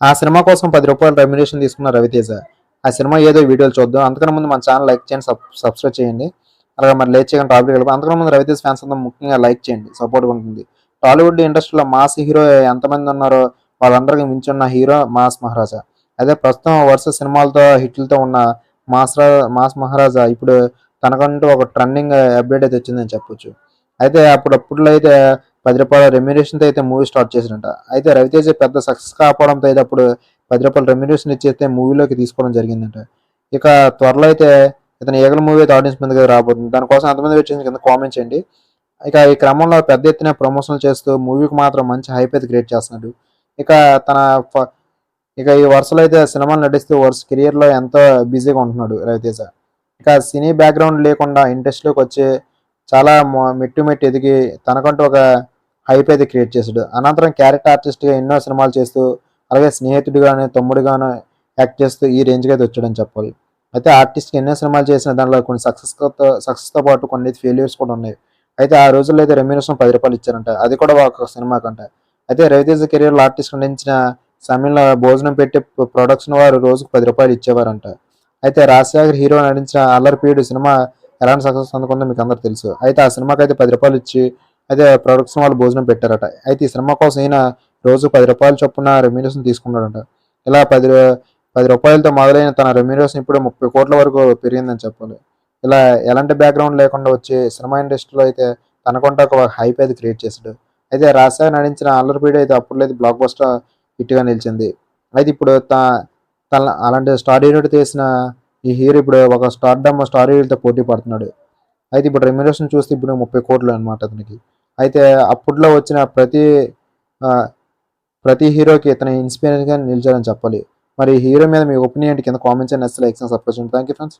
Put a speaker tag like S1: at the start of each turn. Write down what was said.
S1: ఆ సినిమా కోసం పది రూపాయలు రెమ్యునేషన్ తీసుకున్న రవితేజ. ఆ సినిమా ఏదో వీడియోలు చూద్దాం. అంతకన్నా ముందు మన ఛానల్ లైక్ చేయండి సబ్ సబ్స్క్రైబ్ చేయండి. అలాగే మరి లేట్ చేయకుండా టాపిక్ వెళ్ళి అంతకన్నా ముందు రవితేజ ఫ్యాన్స్ అంతా ముఖ్యంగా లైక్ చేయండి సపోర్ట్గా ఉంటుంది. టాలీవుడ్ ఇండస్ట్రీలో మాస్ హీరో ఎంతమంది ఉన్నారో వాళ్ళందరికీ మించున్న హీరో మాస్ మహారాజా. అదే ప్రస్తుతం వరుస సినిమాలతో హిట్లతో ఉన్న మాస్ మాస్ మహారాజా ఇప్పుడు తనకంటూ ఒక ట్రెండింగ్ అప్డేట్ అయితే వచ్చిందని చెప్పొచ్చు. అయితే అప్పుడప్పుడు అయితే పది రూపాయల రెమ్యునేషన్తో అయితే మూవీ స్టార్ట్ చేసినట అయితే రవితేజ పెద్ద సక్సెస్ కాకపోవడంతో అయితే అప్పుడు పది రూపాయల రెమ్యునేషన్ ఇచ్చేస్తే మూవీలోకి తీసుకోవడం జరిగిందంట. ఇక త్వరలో అయితే ఇతను ఏగల మూవీ అయితే ఆడియన్స్ ముందుకు రాబోతుంది. దానికోసం ఎంతమంది వచ్చేసి కింద కామెంట్ చేయండి. ఇక ఈ క్రమంలో పెద్ద ఎత్తున ప్రమోషన్లు చేస్తూ మూవీకి మాత్రం మంచి హైప్ అయితే క్రియేట్ చేస్తున్నాడు. ఇక తన ఫ- ఇక ఈ వరుసలో అయితే సినిమాలు నటిస్తూ వరుస కెరియర్లో ఎంతో బిజీగా ఉంటున్నాడు రవితేజ. ఇక సినీ బ్యాక్గ్రౌండ్ లేకుండా ఇండస్ట్రీలోకి వచ్చే చాలా మెట్టు మెట్టు ఎదిగి తనకంటూ ఒక హైప్ అయితే క్రియేట్ చేశాడు. అనంతరం క్యారెక్టర్ ఆర్టిస్ట్గా ఎన్నో సినిమాలు చేస్తూ అలాగే స్నేహితుడిగాను తమ్ముడిగాను యాక్ట్ చేస్తూ ఈ రేంజ్కి అయితే వచ్చాడని చెప్పాలి. అయితే ఆర్టిస్ట్కి ఎన్నో సినిమాలు చేసిన దాంట్లో కొన్ని సక్సెస్తో సక్సెస్తో పాటు కొన్ని ఫెయిల్యూర్స్ కూడా ఉన్నాయి. అయితే ఆ రోజుల్లో అయితే రెమ్యూనేషన్ పది రూపాయలు ఇచ్చారంట. అది కూడా ఒక సినిమా కంట. అయితే రవితేజ కెరీర్లో ఆర్టిస్ట్ నటించిన సమయంలో భోజనం పెట్టి ప్రొడక్షన్ వారు రోజుకు పది రూపాయలు ఇచ్చేవారంట. అయితే రాజశేఖర్ హీరో నటించిన అల్లరిపీడు సినిమా ఎలాంటి సక్సెస్ అందుకుందో మీకు అందరు తెలుసు. అయితే ఆ సినిమాకి అయితే పది రూపాయలు ఇచ్చి అయితే ప్రొడక్షన్ వాళ్ళు భోజనం పెట్టారట. అయితే ఈ సినిమా కోసం ఈయన రోజు పది రూపాయలు చొప్పున రెమ్యూనేషన్ తీసుకున్నాడంట. ఇలా పది పది రూపాయలతో మొదలైన తన రెమ్యూనేషన్ ఇప్పుడు ముప్పై కోట్ల వరకు పెరిగిందని చెప్పాలి. ఇలా ఎలాంటి బ్యాక్గ్రౌండ్ లేకుండా వచ్చి సినిమా ఇండస్ట్రీలో అయితే తనకుంటా ఒక హైప్ అయితే క్రియేట్ చేశాడు. అయితే రాసా నడించిన అల్లరిపీడి అయితే అప్పుడు అయితే బ్లాక్ బస్టర్ హిట్గా నిలిచింది. అయితే ఇప్పుడు తన అలాంటి స్టార్ హీరో తీసిన ఈ హీరో ఇప్పుడు ఒక స్టార్ డమ్ స్టార్ హీరోతో పోటీ పడుతున్నాడు. అయితే ఇప్పుడు రెమ్యునేషన్ చూస్తే ఇప్పుడు ముప్పై కోట్లు అనమాట అతనికి. అయితే అప్పట్లో వచ్చిన ప్రతి ప్రతి హీరోకి ఇతను ఇన్స్పిరేషన్గా నిలిచారని చెప్పాలి. మరి హీరో మీద మీ ఒపీనియన్ కింద comments and next likes subscribe thank you friends